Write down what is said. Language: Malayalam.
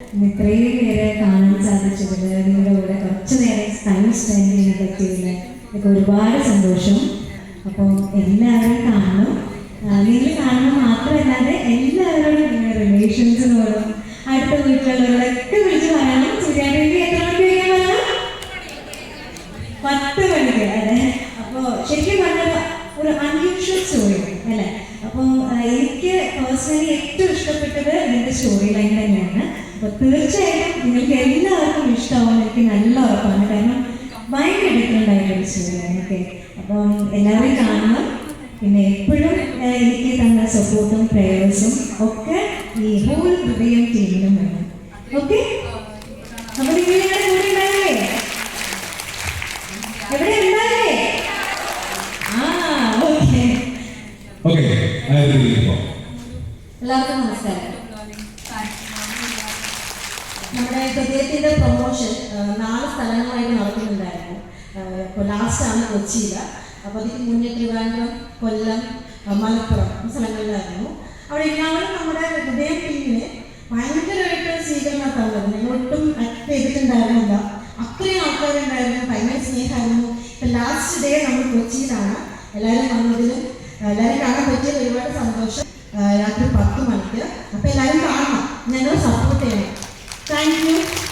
ഇത്രയും നേരെ കാണാൻ സാധിച്ചതിൽ നിങ്ങളുടെ കൂടെ കുറച്ച് നേരം ടൈം സ്പെൻഡ് ചെയ്യാൻ പറ്റിയതിൽ എനിക്ക് ഒരുപാട് സന്തോഷം. അപ്പോൾ എല്ലാവരും കാണണം നിങ്ങൾ കാണുന്നത് മാത്രമല്ലാതെ എല്ലാവരോടും നിങ്ങളുടെ റിലേഷൻസിനോടും അടുത്ത വീട്ടിലുള്ളവരൊക്കെ വിളിച്ച് പറയണം സൂര്യാദേവി എത്ര മണിക്ക് പത്ത് മണിക്ക് അതെ അപ്പോൾ ശരിക്കും പറഞ്ഞ ഒരു അൺയൂഷ്വൽ സ്റ്റോറി അല്ലേ? അപ്പോൾ എനിക്ക് പേഴ്സണലി ഏറ്റവും ഇഷ്ടപ്പെട്ടത് ഇതിന്റെ സ്റ്റോറി ലൈൻ തന്നെയാണ്. അപ്പോൾ തീർച്ചയായിട്ടും നിങ്ങൾക്ക് എല്ലാവർക്കും ഇഷ്ടമാവും എനിക്ക് നല്ല ഉറപ്പാണ്. കാരണം ഭയങ്കര ഡിഫറെന്റ് ആയിട്ടൊരു സ്റ്റോറിയാണ് ഓക്കെ അപ്പം എല്ലാവരും കാണണം. പിന്നെ എപ്പോഴും എനിക്ക് തന്ന സപ്പോർട്ടും പ്രേയേഴ്സും ഒക്കെ ഈ ഹോൾ ഹൃദയം ടീമിനും വേണം. ഓക്കെ അപ്പോൾ നിങ്ങൾ ഞങ്ങളുടെ കൂടെ ഉണ്ടായില്ലേ? എവിടെ ഉണ്ടായില്ലേ? ആ ഓക്കെ ഓക്കെ എല്ലാവർക്കും നമസ്കാരം. നമ്മുടെ ഹൃദയത്തിന്റെ പ്രൊമോഷൻ നാല് സ്ഥലങ്ങളായിട്ട് നടക്കുന്നുണ്ടായിരുന്നു. ഇപ്പോൾ ലാസ്റ്റാണ് കൊച്ചിയിൽ അപ്പോൾ അതിന് മുന്നേ ട്രിവാൻഡ്രം കൊല്ലം മലപ്പുറം സ്ഥലങ്ങളിലായിരുന്നു. അവിടെ എല്ലാവരും നമ്മുടെ ഹൃദയ ടീമിന് ഭയങ്കരമായിട്ട് സ്വീകരണം തന്നത്. ഞങ്ങൾ ഒട്ടും അക്ട് ചെയ്തിട്ടുണ്ടായിരുന്നില്ല. അത്രയും ആൾക്കാരുണ്ടായിരുന്നു ഭയങ്കര സ്നേഹമായിരുന്നു. ഇപ്പം ലാസ്റ്റ് ഡേ നമ്മൾ കൊച്ചിയിലാണ്. എല്ലാവരും വന്നതിലും എല്ലാവരും കാണാൻ പറ്റിയത് ഒരുപാട് സന്തോഷം. രാത്രി പത്ത് മണിക്ക്. അപ്പോൾ എല്ലാവരും കാണണം. ഞങ്ങൾ സപ്പോർട്ട് Thank you.